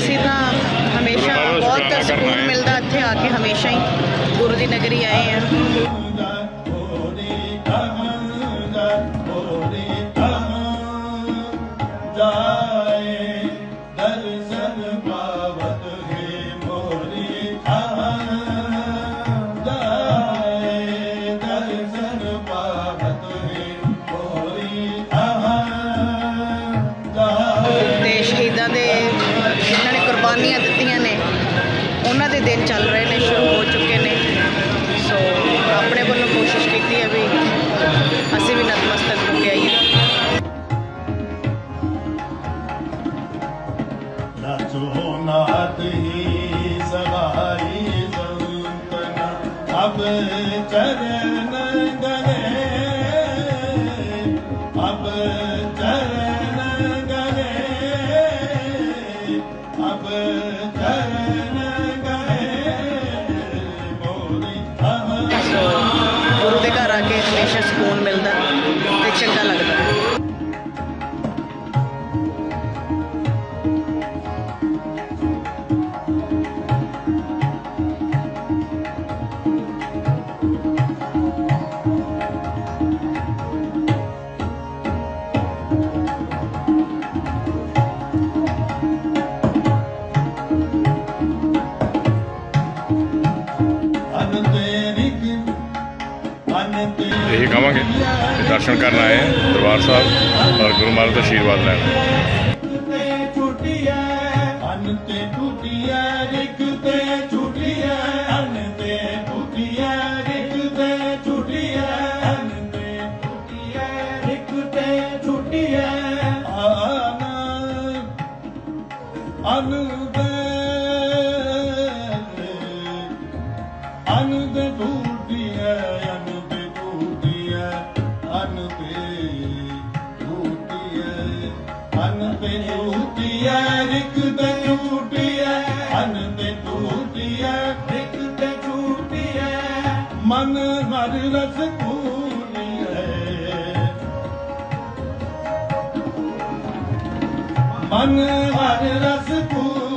ਅਸੀਂ ਤਾਂ ਹਮੇਸ਼ਾ ਬਹੁਤ ਸਕੂਨ ਮਿਲਦਾ ਇੱਥੇ ਆ ਕੇ ਹਮੇਸ਼ਾ ਹੀ। ਗੁਰੂ ਦੀ ਨਗਰੀ ਆਏ ਆ। ਕੁਰਬਾਨੀਆਂ ਦਿੱਤੀਆਂ ਨੇ। ਉਹਨਾਂ ਦੇ ਦਿਨ ਚੱਲ ਰਹੇ ਨੇ, ਸ਼ੁਰੂ ਹੋ ਚੁੱਕੇ ਨੇ। ਸੋ ਆਪਣੇ ਵੱਲੋਂ ਕੋਸ਼ਿਸ਼ ਕੀਤੀ ਹੈ ਵੀ ਅਸੀਂ ਵੀ ਨਤਮਸਤਕ ਹੋ ਕੇ ਆਈਏ। ਨਾਚੋ ਨਾਤ ਹੀ ਸਹਾਈ ਸੰਤਨ, ਅਬ ਚਰਨ ਗੁਰੂ ਦੇ ਘਰ ਆ ਕੇ ਹਮੇਸ਼ਾ ਸਕੂਨ ਮਿਲਦਾ। ਇਹੀ ਕਹਾਂਗੇ ਕਿ ਦਰਸ਼ਨ ਕਰਨ ਆਏ ਹਾਂ ਦਰਬਾਰ ਸਾਹਿਬ, ਔਰ ਗੁਰੂ ਮਹਾਰਾਜ ਦਾ ਆਸ਼ੀਰਵਾਦ ਲੈਣ। ਤੇ ਅੰਨ ਤੇ ਰਿਕ ਤੇ ਟੂਟੀਐ ਅੰਨ ਤੇ ਟੂਟੀਐ ਰਿਕ ਤੇ ਟੂਟੀਐ ਮਨ ਹਰ ਰਸ ਕੂਲੀਐ ਮਨ ਹਰ ਰਸ ਕੂਲੀਐ